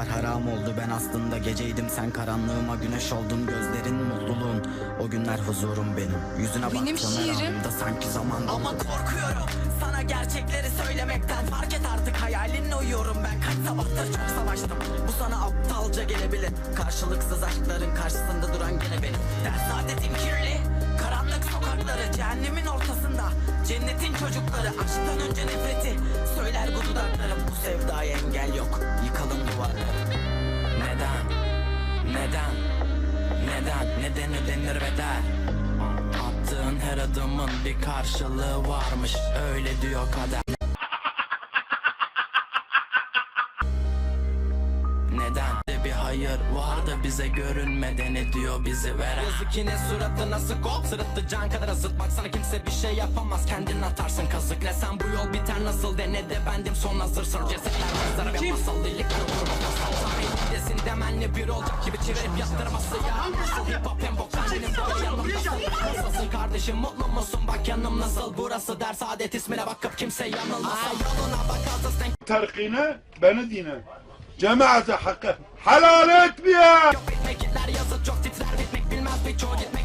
Sabahlar haram oldu. Ben aslında geceydim. Sen karanlığıma güneş oldun. Gözlerin mutluluğun. O günler huzurum benim. Yüzüne Benim baktığım her şiirim. anımda sanki zaman durdu. Ama korkuyorum. Sana gerçekleri söylemekten Fark et artık. Hayalinle uyuyorum ben. Kaç sabahtır çok savaştım. Bu sana aptalca gelebilir. Karşılıksız aşkların karşısında duran gene benim. Ders adetim kirli Cennetin çocukları aşktan önce nefreti Söyler bu dudaklarım bu sevdaya engel yok Yıkalım duvarları Neden? Neden? Neden? Neden ödenir bedel? Attığın her adımın bir karşılığı varmış Öyle diyor kader Neden? De bir hayır var da bize görünmeden ediyor bizi. Veren Yazıkinin suratı nasıl kol sırıttı can kadar asıt Baksana kimse bir şey yapamaz. Kendin atarsın kazık. Ne sen bu yol biter nasıl? Dene de bendim son hazır hazırsın Cesetler mezara ve masal delikler olur masal Desin demenle bir olacak gibi çevirip yaptırması ya. Nasıl hip hop hem bok kendinin böyle yanımdasın Nasılsın kardeşim? Mutlu musun? Bak yanım nasıl? Burası der. Saadet ismine bakıp kimse yanılmasın Yoluna bak azız terkine beni dine cemaate hakkı helal etmiyor. Yok bitmek, yazacak, titrer bitmek bilmez bir çoğu gitmek.